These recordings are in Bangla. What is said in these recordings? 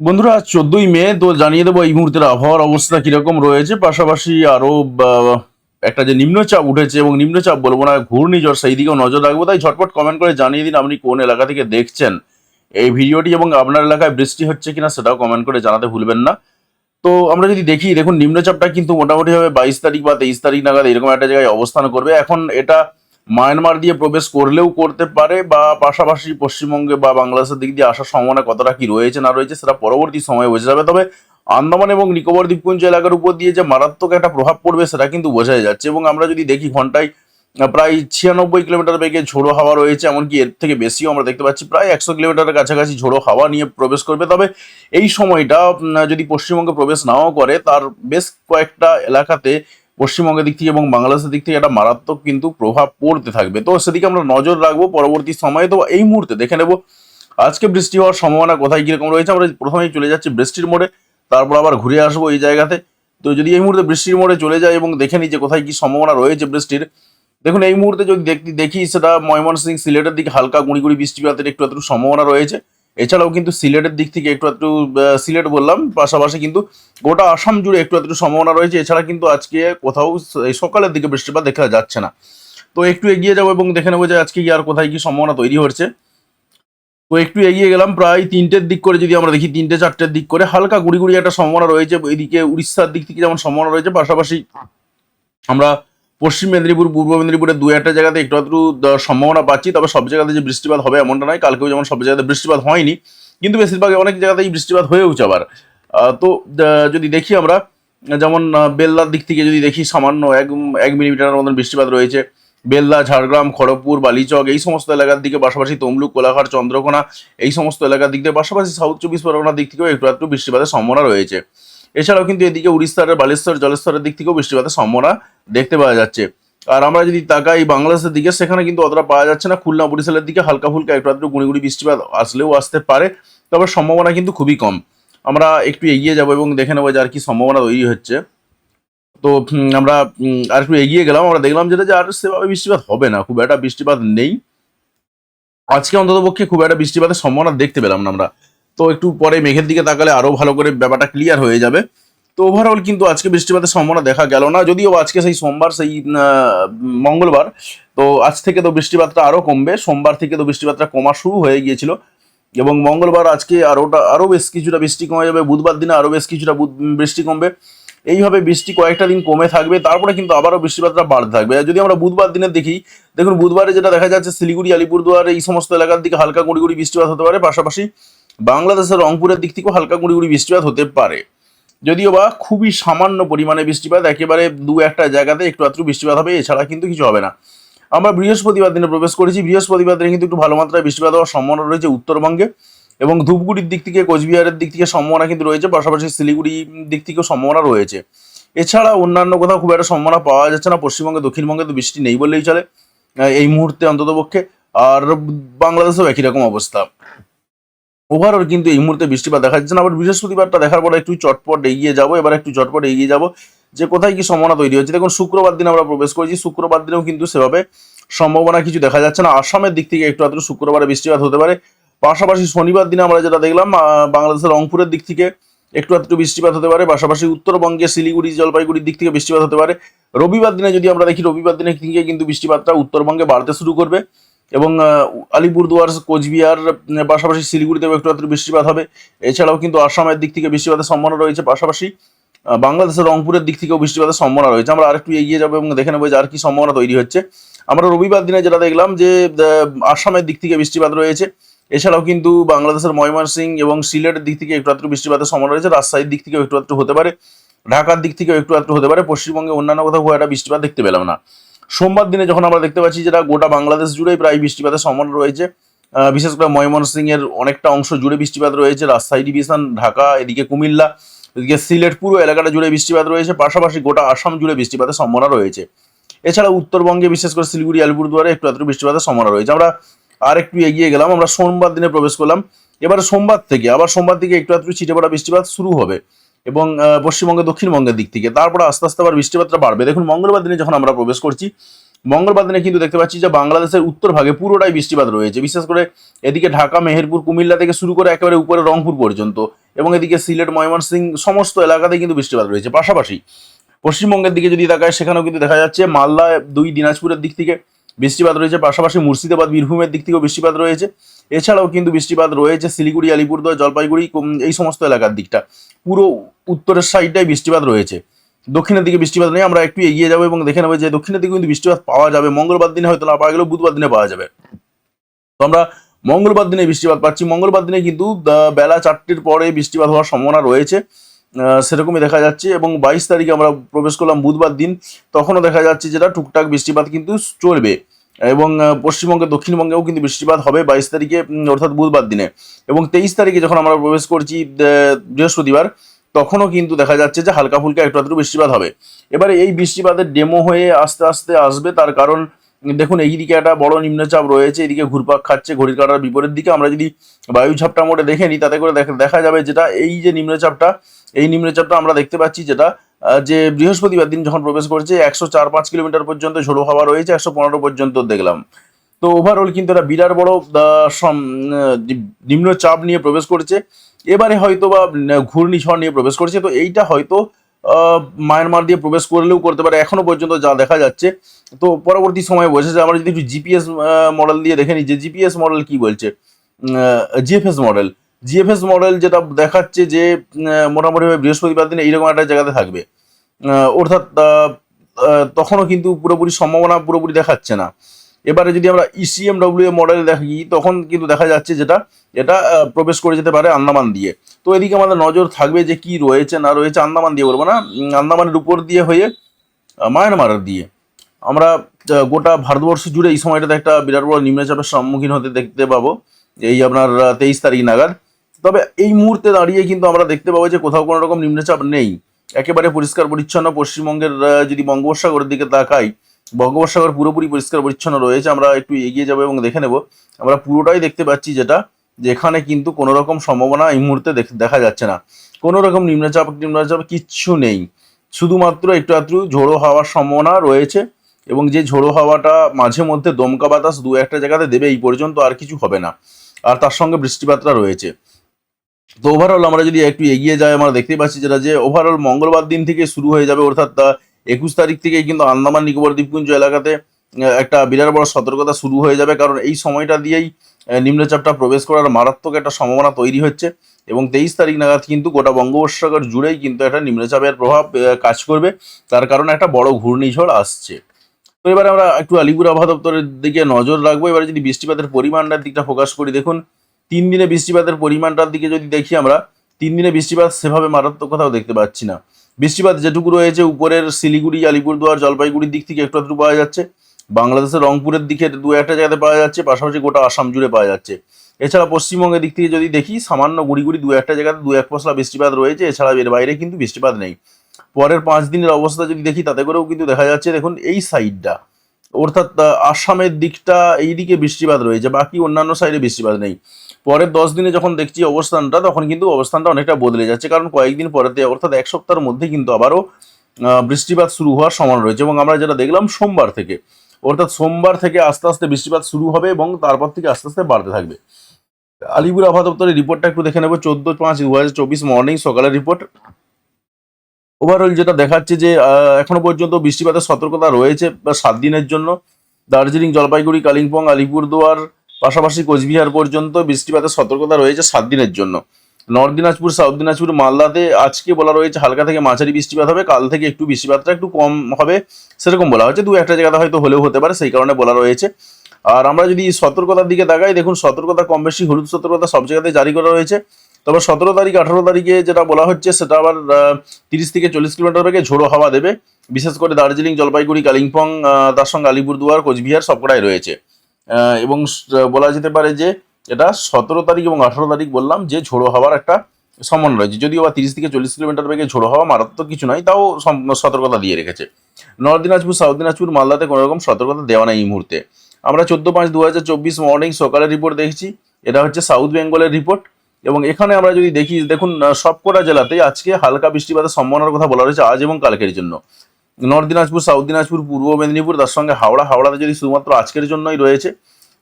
বন্ধুরা, চোদ্দই মে তো জানিয়ে দেবো এই মুহূর্তের আবহাওয়ার অবস্থা কীরকম রয়েছে। পাশাপাশি আরও একটা যে নিম্নচাপ উঠেছে এবং নিম্নচাপ বলব না ঘূর্ণিঝড় সেই দিকেও নজর রাখব। তাই ঝটপট কমেন্ট করে জানিয়ে দিন আপনি কোন এলাকা থেকে দেখছেন। এই ভিডিওটি এবং আপনার এলাকায় বৃষ্টি হচ্ছে কিনা সেটাও কমেন্ট করে জানাতে ভুলবেন না। তো আমরা যদি দেখি, দেখুন, নিম্নচাপটা কিন্তু মোটামুটি ভাবে বাইশ তারিখ বা তেইশ তারিখ নাগাদ এরকম একটা জায়গায় অবস্থান করবে। এখন এটা মায়ানমার দিয়ে প্রবেশ করলেও করতে পারে বা পাশাপাশি পশ্চিমবঙ্গে বা বাংলাদেশের দিক দিয়ে আসার সম্ভাবনা কতটা কি রয়েছে, না রয়েছে সেটা পরবর্তী সময়ে বোঝা যাবে। তবে আন্দামান এবং নিকোবর দ্বীপপুঞ্জ এলাকার উপর দিয়ে যে মারাত্মক একটা প্রভাব পড়বে সেটা কিন্তু বোঝাই যাচ্ছে এবং আমরা যদি দেখি ঘন্টায় প্রায় ছিয়ানব্বই কিলোমিটার বেগে ঝোড়ো হাওয়া রয়েছে, এমনকি এর থেকে বেশিও আমরা দেখতে পাচ্ছি, প্রায় একশো কিলোমিটারের কাছাকাছি ঝোড়ো হাওয়া নিয়ে প্রবেশ করবে। তবে এই সময়টা যদি পশ্চিমবঙ্গে প্রবেশ নাও করে, তার বেশ কয়েকটা এলাকাতে পশ্চিমবঙ্গের দিক থেকে এবং বাংলাদেশের দিক থেকে একটা মারাত্মক কিন্তু প্রভাব পড়তে থাকবে। তো সেদিকে আমরা নজর রাখব পরবর্তী সময়ে। তো এই মুহূর্তে দেখে নেব, আজকে বৃষ্টি হওয়ার সম্ভাবনা কোথায় কীরকম রয়েছে? আমরা প্রথমেই চলে যাচ্ছি বৃষ্টির মোড়ে, তারপর আবার ঘুরে আসব এই জায়গাতে। তো যদি এই মুহূর্তে বৃষ্টির মোড়ে চলে যায় এবং দেখে নিই যে কোথায় কি সম্ভাবনা রয়েছে বৃষ্টির, দেখুন এই মুহূর্তে যদি দেখি সেটা ময়মনসিং সিলেটের দিকে হালকা গুঁড়ি গুঁড়ি বৃষ্টিপাতের একটু একটু সম্ভাবনা রয়েছে। এছাড়াও কিন্তু সিলেটের দিক থেকে একটু একটু সিলেট বললাম, পাশাপাশি কিন্তু গোটা আসাম জুড়ে একটু একটু সম্ভাবনা রয়েছে। এছাড়া কিন্তু আজকে কোথাও সকালের দিকে বৃষ্টিপাত দেখা যাচ্ছে না। তো একটু এগিয়ে যাব এবং দেখে নেব যে আজকে আর কোথায় কি সম্ভাবনা তৈরি হচ্ছে। তো একটু এগিয়ে গেলাম, প্রায় তিনটের দিক করে যদি আমরা দেখি, তিনটে চারটের দিক করে হালকা গুড়ি গুড়ি একটা সম্ভাবনা রয়েছে। এদিকে উড়িষ্যার দিক থেকে যেমন সম্ভাবনা রয়েছে, পাশাপাশি আমরা পশ্চিম মেদিনীপুর পূর্ব মেদিনীপুরের দু একটা জায়গাতে একটু দ- সম্ভাবনা পাচ্ছি। তবে সব জায়গাতে যে বৃষ্টিপাত হবে এমনটা নয়। কালকেও যেমন সব জায়গাতে বৃষ্টিপাত হয়নি কিন্তু বেশিরভাগ অনেক জায়গাতেই বৃষ্টিপাত হয়েওছে আবার। তো যদি দেখি আমরা যেমন আহ, বেলদার দিক থেকে যদি দেখি সামান্য এক এক মিলিমিটারের মতন বৃষ্টিপাত রয়েছে। বেলদা ঝাড়গ্রাম খড়গপুর বালিচক এই সমস্ত এলাকার দিকে পাশাপাশি তমলুক কোলাঘাট চন্দ্রকোনা এই সমস্ত এলাকার দিক থেকে পাশাপাশি সাউথ চব্বিশ পরগনার দিক থেকেও একটু একটু বৃষ্টিপাতের সম্ভাবনা রয়েছে। এছাড়াও কিন্তু এদিকে উড়িষ্যার বালেশ্বর, জলেশ্বরের দিক থেকেও বৃষ্টিপাতের সম্ভাবনা দেখতে পাওয়া যাচ্ছে। আর আমরা যদি তাকাই বাংলাদেশের দিকে, সেখানে কিন্তু অতটা পাওয়া যাচ্ছে না। খুলনা বরিশালের দিকে হালকা ফুলকা একটু আধটু গুঁড়ি গুঁড়ি বৃষ্টিপাত আসলেও আসতে পারে, তবে সম্ভাবনা কিন্তু খুবই কম। আমরা একটু এগিয়ে যাব এবং দেখে নেব যে আর কি সম্ভাবনা তৈরি হচ্ছে। তো আমরা আর একটু এগিয়ে গেলাম। আমরা দেখলাম যেটা যে আর সেভাবে বৃষ্টিপাত হবে না, খুব একটা বৃষ্টিপাত নেই। আজকে অন্তত পক্ষে খুব একটা বৃষ্টিপাতের সম্ভাবনা দেখতে পেলাম না আমরা। তো একটু পরে মেঘের দিকে তাকালে আরও ভালো করে ব্যাপারটা ক্লিয়ার হয়ে যাবে। তো ওভারঅল কিন্তু আজকে বৃষ্টিপাতের সম্ভাবনা দেখা গেল না, যদিও আজকে সেই সোমবার, সেই মঙ্গলবার, তো আজ থেকে তো বৃষ্টিপাতটা আরও কমবে, সোমবার থেকে তো বৃষ্টিপাতটা কমা শুরু হয়ে গিয়েছিল। এবং মঙ্গলবার আজকে আরোটা আরও বেশ কিছুটা বৃষ্টি কমে যাবে, বুধবার দিনে আরও বেশ কিছুটা বৃষ্টি কমবে। এইভাবে বৃষ্টি কয়েকটা দিন কমে থাকবে, তারপরে কিন্তু আবারও বৃষ্টিপাতটা বাড়তে থাকবে। আর যদি আমরা বুধবার দিনে দেখি, দেখুন বুধবারে যেটা দেখা যাচ্ছে, শিলিগুড়ি, আলিপুরদুয়ার, এই সমস্ত এলাকার দিকে হালকা গুঁড়ি বৃষ্টিপাত হতে পারে। পাশাপাশি বাংলাদেশের রংপুরের দিক থেকেও হালকা গুঁড়ি গুঁড়ি বৃষ্টিপাত হতে পারে। যদিও বা খুবই সামান্য পরিমাণে বৃষ্টিপাত, একেবারে দু একটা জায়গাতে একটু আত্রু বৃষ্টিপাত হবে, এছাড়া কিন্তু কিছু হবে না। আমরা বৃহস্পতিবার দিনে প্রবেশ করেছি, বৃহস্পতিবার দিনে কিন্তু একটু ভালো মাত্রায় বৃষ্টিপাত হওয়ার সম্ভাবনা রয়েছে উত্তরবঙ্গে এবং ধূপগুড়ির দিক থেকে, কোচবিহারের দিক থেকে সম্ভাবনা কিন্তু রয়েছে, পাশাপাশি শিলিগুড়ি দিক থেকেও সম্ভাবনা রয়েছে। এছাড়া অন্যান্য কোথাও খুব একটা সম্ভাবনা পাওয়া যাচ্ছে না, পশ্চিমবঙ্গে, দক্ষিণবঙ্গে তো বৃষ্টি নেই বললেই চলে এই মুহূর্তে অন্ততপক্ষে, আর বাংলাদেশেও একই রকম অবস্থা। ওভারঅল কিন্তু এই মুহূর্তে বৃষ্টিপাত দেখা যাচ্ছে না, আবার বৃহস্পতিবারটা দেখার পরে একটু চটপট এগিয়ে যাব, এবার একটু চটপট এগিয়ে যাব। যে কোথায় কি সম্ভাবনা তৈরি হচ্ছে, দেখুন শুক্রবার দিন আমরা প্রবেশ করেছি, শুক্রবার দিনেও কিন্তু সেভাবে সম্ভাবনা কিছু দেখা যাচ্ছে না। আসামের দিক থেকে একটু আধটু শুক্রবারে বৃষ্টিপাত হতে পারে। পাশাপাশি শনিবার দিনে আমরা যেটা দেখলাম বাংলাদেশের রংপুরের দিক থেকে একটু আধটু বৃষ্টিপাত হতে পারে। পাশাপাশি উত্তরবঙ্গে শিলিগুড়ি, জলপাইগুড়ির দিক থেকে বৃষ্টিপাত হতে পারে। রবিবার দিনে যদি আমরা দেখি, রবিবার দিনে কিন্তু বৃষ্টিপাতটা উত্তরবঙ্গে বাড়তে শুরু করবে। এবং আলিপুরদুয়ার, কোচবিহার পাশাপাশি শিলিগুড়িতেও একটু আধটু বৃষ্টিপাত হবে। এছাড়াও কিন্তু আসামের দিক থেকে বৃষ্টিপাতের সম্ভাবনা রয়েছে। পাশাপাশি বাংলাদেশের রংপুরের দিক থেকেও বৃষ্টিপাতের সম্ভাবনা রয়েছে। আমরা আরেকটু এগিয়ে যাব এবং দেখে নেব যে আর কি সম্ভাবনা তৈরি হচ্ছে। আমরা রবিবার দিনে যেটা দেখলাম যে আসামের দিক থেকে বৃষ্টিপাত রয়েছে। এছাড়াও কিন্তু বাংলাদেশের ময়মনসিং এবং সিলেটের দিক থেকে একটু আধটু বৃষ্টিপাতের সম্ভাবনা রয়েছে। রাজশাহীর দিক থেকেও একটু আধটু হতে পারে। ঢাকার দিক থেকেও একটু আধটু হতে পারে। পশ্চিমবঙ্গে অন্যান্য কোথাও খুব একটা বৃষ্টিপাত দেখতে পেলাম না। সোমবার দিনে যখন আমরা দেখতে পাচ্ছি যেটা গোটা বাংলাদেশ জুড়েই প্রায় বৃষ্টিপাতের সম্ভাবনা রয়েছে বিশেষ করে ময়মনসিং এর অনেকটা অংশ জুড়ে বৃষ্টিপাত রয়েছে, রাজশাহী ডিভিশন, ঢাকা, এদিকে কুমিল্লা, এদিকে সিলেট পুরো এলাকাটা জুড়ে বৃষ্টিপাত রয়েছে, পাশাপাশি গোটা আসাম জুড়ে বৃষ্টিপাতের সম্ভাবনা রয়েছে। এছাড়া উত্তরবঙ্গে, বিশেষ করে শিলিগুড়ি, আলিপুরদুয়ারে একটু আধটু বৃষ্টিপাতের সম্ভাবনা রয়েছে। আমরা আর একটু এগিয়ে গেলাম, আমরা সোমবার দিনে প্রবেশ করলাম। এবারে সোমবার থেকে, আবার সোমবার থেকে একটু আধটু ছিটে পড়া বৃষ্টিপাত শুরু হবে। এবং পশ্চিমবঙ্গে দক্ষিণবঙ্গের দিক থেকে। তারপরে আস্তে আস্তে আবার বৃষ্টিপাতটা বাড়বে। দেখুন, মঙ্গলবার দিনে যখন আমরা প্রবেশ করছি, মঙ্গলবার দিনে কিন্তু দেখতে পাচ্ছি যে বাংলাদেশের উত্তর ভাগে পুরোটাই বৃষ্টিপাত রয়েছে। বিশেষ করে এদিকে ঢাকা, মেহেরপুর, কুমিল্লা থেকে শুরু করে একেবারে উপরে রংপুর পর্যন্ত এবং এদিকে সিলেট, ময়মনসিং সমস্ত এলাকাতেই কিন্তু বৃষ্টিপাত রয়েছে। পাশাপাশি পশ্চিমবঙ্গের দিকে যদি তাকায়, সেখানেও কিন্তু দেখা যাচ্ছে মালদা দুই, দিনাজপুরের দিক থেকে বৃষ্টিপাত রয়েছে। পাশাপাশি মুর্শিদাবাদ, বীরভূমের দিক থেকেও বৃষ্টিপাত রয়েছে। এছাড়াও কিন্তু বৃষ্টিপাত রয়েছে শিলিগুড়ি, আলিপুরদুয়ার, জলপাইগুড়ি এই সমস্ত এলাকার দিকটা। পুরো উত্তরের সাইডটাই বৃষ্টিপাত রয়েছে। দক্ষিণের দিকে বৃষ্টিপাত নেই, আমরা একটু এগিয়ে যাব এবং দেখে নেব যে দক্ষিণের দিকে কিন্তু বৃষ্টিপাত পাওয়া যাবে। মঙ্গলবার দিনে হয়তো না পাওয়া গেলেও বুধবার দিনে পাওয়া যাবে। তো আমরা মঙ্গলবার দিনে বৃষ্টিপাত পাচ্ছি। মঙ্গলবার দিনে কিন্তু বেলা চারটের পরে বৃষ্টিপাত হওয়ার সম্ভাবনা রয়েছে। সেরকমই দেখা যাচ্ছে এবং বাইশ তারিখে আমরা প্রবেশ করলাম বুধবার দিন। তখনও দেখা যাচ্ছে যেটা টুকটাক বৃষ্টিপাত কিন্তু চলবে। এবং পশ্চিমবঙ্গে দক্ষিণবঙ্গেও কিন্তু বৃষ্টিপাত হবে বাইশ তারিখে অর্থাৎ বুধবার দিনে। এবং তেইশ তারিখে যখন আমরা প্রবেশ করছি বৃহস্পতিবার, তখনও কিন্তু দেখা যাচ্ছে যে হালকা ফুলকা একটু আধটু বৃষ্টিপাত হবে। এবারে এই বৃষ্টিপাতের ডেমো হয়ে আস্তে আস্তে আসবে, তার কারণ, দেখুন এইদিকে একটা বড় নিম্নচাপ রয়েছে, এদিকে ঘুরপাক খাচ্ছে ঘড়ির কাটার বিপরীত দিকে। আমরা যদি বায়ু ঝাপটা মোটে দেখে নিই, তাতে করে দেখা- যাবে যেটা এই যে নিম্নচাপটা, এই নিম্নচাপটা আমরা দেখতে পাচ্ছি যেটা যে বৃহস্পতিবার দিন যখন প্রবেশ করছে একশো চার পাঁচ কিলোমিটার পর্যন্ত ঝোড়ো হাওয়া রয়েছে একশো পনেরো পর্যন্ত দেখলাম। তো ওভারঅল কিন্তু এটা বিরাট বড় আহ, নিম্নচাপ নিয়ে প্রবেশ করছে। এবারে হয়তো বা ঘূর্ণিঝড় নিয়ে প্রবেশ করছে। তো এইটা হয়তো মায়ানমার দিয়ে প্রবেশ করলেও করতে পারে। এখনও পর্যন্ত যা দেখা যাচ্ছে। তো পরবর্তী সময়ে বোঝা যায় আমরা যদি একটু জিপিএস মডেল দিয়ে দেখে নিই যে জিপিএস মডেল কি বলছে? জিএফএস মডেল জিএফএস মডেল যেটা দেখাচ্ছে যে মোটামুটিভাবে বৃহস্পতিবার দিনে এইরকম একটা জায়গাতে থাকবে। অর্থাৎ তখনও কিন্তু পুরোপুরি সম্ভাবনা পুরোপুরি দেখাচ্ছে না। এবারে যদি আমরা E ইসিএম ডব্লিউ মডেল দেখি, তখন কিন্তু দেখা যাচ্ছে যেটা, এটা প্রবেশ করে যেতে পারে আন্দামান দিয়ে। তো এদিকে আমাদের নজর থাকবে যে কি রয়েছে, না রয়েছে, আন্দামান দিয়ে বলব না আন্দামানের উপর দিয়ে হয়ে মায়ানমার দিয়ে। আমরা গোটা ভারতবর্ষ জুড়ে এই সময়টাতে একটা বিরাট বড় নিম্নচাপের সম্মুখীন হতে দেখতে পাবো। এই আপনার তেইশ তারিখ নাগাদ। তবে এই মুহূর্তে দাঁড়িয়ে কিন্তু আমরা দেখতে পাবো যে কোথাও কোনো রকম নিম্নচাপ নেই। একেবারে পরিষ্কার পরিচ্ছন্ন পশ্চিমবঙ্গের যদি বঙ্গোপসাগরের দিকে তাকাই, বঙ্গোপসাগর পুরোপুরি পরিষ্কার পরিচ্ছন্ন রয়েছে, আমরা একটু এগিয়ে যাব এবং দেখে নেব। আমরা পুরোটাই দেখতে পাচ্ছি যেটা, যেখানে কিন্তু কোনো রকম সম্ভাবনা এই মুহূর্তে দেখা যাচ্ছে না। কোনো রকম নিম্নচাপ নিম্নচাপ কিচ্ছু নেই। শুধুমাত্র একটু আধটু ঝোড়ো হাওয়ার সম্ভাবনা রয়েছে এবং যে ঝোড়ো হাওয়াটা মাঝে মধ্যে দমকা বাতাস দু একটা জায়গাতে দেবে, এই পর্যন্ত আর কিছু হবে না। আর তার সঙ্গে বৃষ্টিপাতটা রয়েছে। তো ওভারঅল আমরা যদি একটু এগিয়ে যাই, আমরা দেখতেই পাচ্ছি যেটা যে ওভারঅল মঙ্গলবার দিন থেকে শুরু হয়ে যাবে, অর্থাৎ একুশ তারিখ থেকেই কিন্তু আন্দামান নিকোবর দ্বীপপুঞ্জ এলাকাতে একটা বিরাট বড় সতর্কতা শুরু হয়ে যাবে। কারণ এই সময়টা দিয়েই নিম্নচাপটা প্রবেশ করার মারাত্মক একটা সম্ভাবনা তৈরি হচ্ছে এবং তেইশ তারিখ নাগাদ কিন্তু গোটা বঙ্গোপসাগর জুড়েই কিন্তু একটা নিম্নচাপের প্রভাব কাজ করবে। তার কারণে একটা বড় ঘূর্ণিঝড় আসছে। তো এবারে আমরা একটু আলিপুর আবহাওয়া দপ্তরের দিকে নজর রাখব। এবারে যদি বৃষ্টিপাতের পরিমাণটার দিকটা ফোকাস করি, দেখুন তিন দিনে বৃষ্টিপাতের পরিমাণটার দিকে যদি দেখি আমরা, তিন দিনে বৃষ্টিপাত সেভাবে মারাত্মক কোথাও দেখতে পাচ্ছি না। বৃষ্টিপাত যেটুকু রয়েছে, উপরের শিলিগুড়ি, আলিপুরদুয়ার, জলপাইগুড়ির দিক থেকে একটু একটু পাওয়া যাচ্ছে। বাংলাদেশের রংপুরের দিকে দু একটা জায়গাতে পাওয়া যাচ্ছে, পাশাপাশি গোটা আসাম জুড়ে পাওয়া যাচ্ছে। এছাড়া পশ্চিমবঙ্গের দিক থেকে যদি দেখি, সামান্য গুড়ি গুড়ি দু একটা জায়গাতে দু এক পশলা বৃষ্টিপাত রয়েছে এছাড়া এর বাইরে কিন্তু বৃষ্টিপাত নেই। পরের পাঁচ দিনের অবস্থা যদি দেখি, তাতে করেও কিন্তু দেখা যাচ্ছে, দেখুন, এই সাইডটা। অর্থাৎ আসামের দিকটা এই দিকে বৃষ্টিপাত রয়েছে, বাকি অন্যান্য সাইডে বৃষ্টিপাত নেই। পরের দশ দিনে যখন দেখছি অবস্থানটা, তখন কিন্তু অবস্থানটা অনেকটা বদলে যাচ্ছে। কারণ কয়েকদিন পরেতে, অর্থাৎ এক সপ্তাহের মধ্যে কিন্তু আবারও বৃষ্টিপাত শুরু হওয়ার সম্ভাবনা রয়েছে এবং আমরা যেটা দেখলাম সোমবার থেকে। অর্থাৎ সোমবার থেকে আস্তে আস্তে বৃষ্টিপাত শুরু হবে এবং তারপর থেকে আস্তে আস্তে বাড়তে থাকবে। আলিপুর আবহাওয়া দপ্তরের রিপোর্টটা একটু দেখে নেব। চোদ্দ পাঁচ দু হাজার চব্বিশ মর্নিং সকালের রিপোর্ট ওভারঅল যেটা দেখাচ্ছে যে এখনও পর্যন্ত বৃষ্টিপাতের সতর্কতা রয়েছে সাত দিনের জন্য। দার্জিলিং, জলপাইগুড়ি, কালিম্পং, আলিপুরদুয়ার পাশাপাশি কোচবিহার পর্যন্ত বৃষ্টিপাতের সতর্কতা রয়েছে সাত দিনের জন্য। নর্থ দিনাজপুর, সাউথ দিনাজপুর, মালদাতে আজকে বলা রয়েছে হালকা থেকে মাঝারি বৃষ্টিপাত হবে। কাল থেকে একটু বৃষ্টিপাতটা একটু কম হবে, সেরকম বলা হয়েছে। দু একটা জায়গাতে হয়তো হলেও হতে পারে, সেই কারণে বলা রয়েছে। আর আমরা যদি সতর্কতার দিকে তাকাই, দেখুন সতর্কতা কম বেশি, হলুদ সতর্কতা সব জায়গাতে জারি করা রয়েছে। তবে সতেরো তারিখ, আঠারো তারিখে যেটা বলা হচ্ছে, সেটা আবার তিরিশ থেকে চল্লিশ কিলোমিটার বেগে ঝোড়ো হাওয়া দেবে। বিশেষ করে দার্জিলিং, জলপাইগুড়ি, কালিম্পং তার সঙ্গে আলিপুরদুয়ার, কোচবিহার সবকটাই রয়েছে। এবং বলা যেতে পারে যে এটা সতেরো তারিখ এবং আঠারো তারিখ বললাম যে ঝোড়ো হওয়ার একটা সম্ভাবনা রয়েছে। যদিও বা তিরিশ থেকে চল্লিশ কিলোমিটার বেগে ঝোড়ো হওয়া মারাত্মক কিছু নয়, তাও সতর্কতা দিয়ে রেখেছে। নর্থ দিনাজপুর, সাউথ দিনাজপুর, মালদাতে কোনো রকম সতর্কতা দেওয়া নেই এই মুহূর্তে। আমরা চোদ্দ পাঁচ দু হাজার চব্বিশ মর্নিং সকালের রিপোর্ট দেখছি, এটা হচ্ছে সাউথ বেঙ্গলের রিপোর্ট এবং এখানে আমরা যদি দেখি, দেখুন সবকটা জেলাতেই আজকে হালকা বৃষ্টিপাতের সম্ভাবনার কথা বলা রয়েছে আজ এবং কালকের জন্য। নর্থ দিনাজপুর, সাউথ দিনাজপুর, পূর্ব মেদিনীপুর, তার সঙ্গে হাওড়া। হাওড়াতে যদি শুধুমাত্র আজকের জন্যই রয়েছে,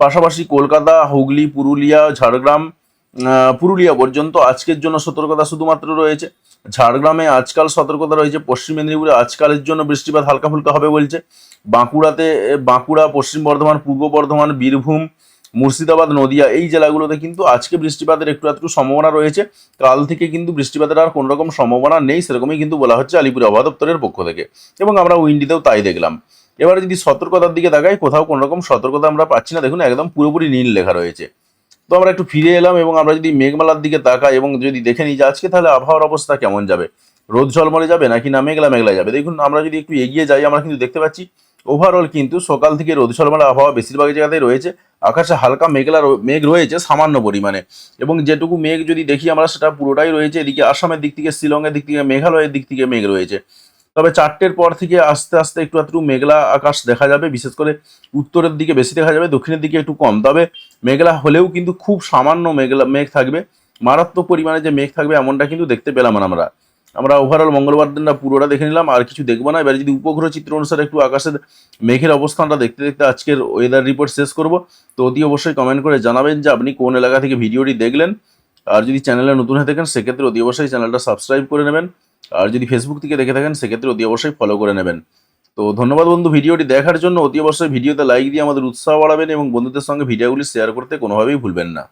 পাশাপাশি কলকাতা, হুগলি, পুরুলিয়া, ঝাড়গ্রাম পুরুলিয়া পর্যন্ত আজকের জন্য সতর্কতা শুধুমাত্র রয়েছে। ঝাড়গ্রামে আজকাল সতর্কতা রয়েছে, পশ্চিম মেদিনীপুরে আজকালের জন্য বৃষ্টিপাত হালকা ফুলকা হবে বলছে। বাঁকুড়াতে বাঁকুড়া, পশ্চিম বর্ধমান, পূর্ব বর্ধমান, বীরভূম মুর্শিদাবাদ, নদিয়া এই জেলাগুলোতে কিন্তু আজকে বৃষ্টিপাতের একটু একটু সম্ভাবনা রয়েছে। কাল থেকে কিন্তু বৃষ্টিপাতের আর কোনো রকম সম্ভাবনা নেই, সেরকমই কিন্তু বলা হচ্ছে আলিপুর আবহাওয়া দপ্তরের পক্ষ থেকে। এবং আমরা উইন্ডিতেও তাই দেখলাম। এবারে যদি সতর্কতার দিকে তাকাই, কোথাও কোনো রকম সতর্কতা আমরা পাচ্ছি না। দেখুন, একদম পুরোপুরি নীল লেখা রয়েছে। তো আমরা একটু ফিরে এলাম এবং আমরা যদি মেঘমালার দিকে তাকাই এবং যদি দেখে নিই যে আজকে তাহলে আবহাওয়ার অবস্থা কেমন যাবে? রোদ ঝলমলে যাবে নাকি না মেঘলা মেঘলা যাবে? দেখুন, আমরা যদি একটু এগিয়ে যাই, আমরা কিন্তু দেখতে পাচ্ছি ওভারঅল কিন্তু সকাল থেকে রোদ ঝলমলে আবহাওয়া বেশিরভাগ জায়গাতেই রয়েছে। আকাশে হালকা মেঘলা মেঘ রয়েছে সামান্য পরিমাণে। এবং যেটুকু মেঘ যদি দেখি আমরা, সেটা পুরোটাই রয়েছে। এদিকে আসামের দিক থেকে, শিলংয়ের দিক থেকে, মেঘালয়ের দিক থেকে মেঘ রয়েছে। তবে চারটের পর থেকে আস্তে আস্তে একটু একটু মেঘলা আকাশ দেখা যাবে। বিশেষ করে উত্তরের দিকে বেশি দেখা যাবে, দক্ষিণের দিকে একটু কম। তবে মেঘলা হলেও কিন্তু খুব সামান্য মেঘলা মেঘ থাকবে। মারাত্মক পরিমাণে যে মেঘ থাকবে, এমনটা কিন্তু দেখতে পেলাম আমরা। আমরা ওভারঅল মঙ্গলবার দিনটা পুরোটা দেখে নিলাম, আর কিছু দেখব না। এবারে যদি উপগ্রহ চিত্র অনুসারে একটু আকাশের মেঘের অবস্থানটা দেখতে দেখতে আজকের ওয়েদার রিপোর্ট শেষ করব। তো অতি অবশ্যই কমেন্ট করে জানাবেন যে আপনি কোন এলাকা থেকে ভিডিওটি দেখলেন। আর যদি চ্যানেলে নতুন হয়ে থাকেন, সেক্ষেত্রে অতি অবশ্যই চ্যানেলটা সাবস্ক্রাইব করে নেবেন। আর যদি ফেসবুক থেকে দেখে থাকেন, সেক্ষেত্রে অতি অবশ্যই ফলো করে নেবেন। তো ধন্যবাদ বন্ধু ভিডিওটি দেখার জন্য। অতি অবশ্যই ভিডিওতে লাইক দিয়ে আমাদের উৎসাহ বাড়াবেন এবং বন্ধুদের সঙ্গে ভিডিওগুলি শেয়ার করতে কোনোভাবেই ভুলবেন না।